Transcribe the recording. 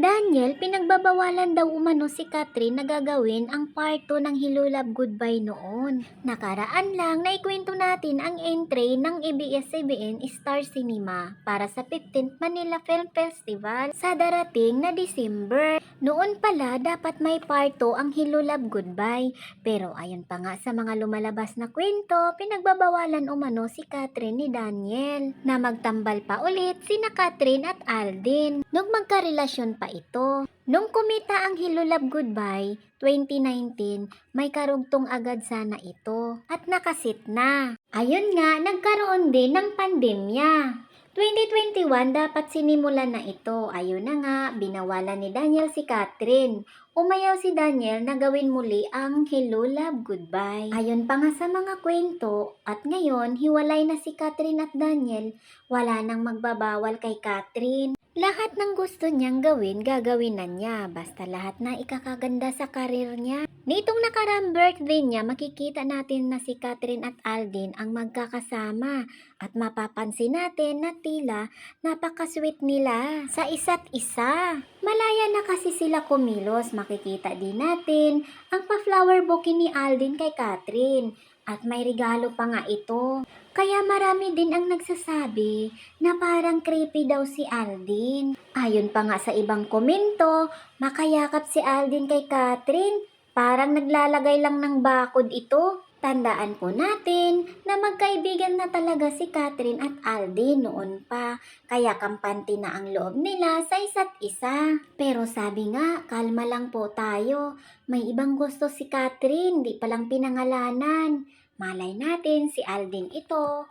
Daniel, pinagbabawalan daw umano si Catherine na gagawin ang part 2 ng Hilulab Goodbye noon. Nakaraan lang, naikwento natin ang entry ng ABS-CBN Star Cinema para sa 15th Manila Film Festival sa darating na December. Noon pala, dapat may part 2 ang Hilulab Goodbye. Pero ayon pa nga sa mga lumalabas na kwento, pinagbabawalan umano si Catherine ni Daniel na magtambal pa ulit sina Catherine at Aldin. Nung magkarelasyon pa ito. Nung kumita ang Hilulab Goodbye 2019, may karugtong agad sana ito at nakasit na. Ayun nga, nagkaroon din ng pandemya. 2021 dapat sinimulan na ito. Ayun na nga, binawalan ni Daniel si Catherine. Umayaw si Daniel na gawin muli ang Hello Love Goodbye. Ayon pa nga sa mga kwento, at ngayon hiwalay na si Catherine at Daniel, wala nang magbabawal kay Catherine. Lahat ng gusto niyang gawin, gagawin na niya. Basta lahat na ikakaganda sa karir niya. Nitong nakarang birthday niya, makikita natin na si Catherine at Aldin ang magkakasama. At mapapansin natin na tila napakasweet nila sa isa't isa. Malaya na kasi sila kumilos. Makikita din natin ang pa-flower bouquet ni Aldin kay Catherine. At may regalo pa nga ito. Kaya marami din ang nagsasabi na parang creepy daw si Aldin. Ayon pa nga sa ibang komento, makayakap si Aldin kay Catherine. Parang naglalagay lang ng bakod ito. Tandaan po natin na magkaibigan na talaga si Catherine at Aldin noon pa, kaya kampante na ang loob nila sa isa't isa. Pero sabi nga, kalma lang po tayo. May ibang gusto si Catherine, di palang pinangalanan. Malay natin si Aldin ito.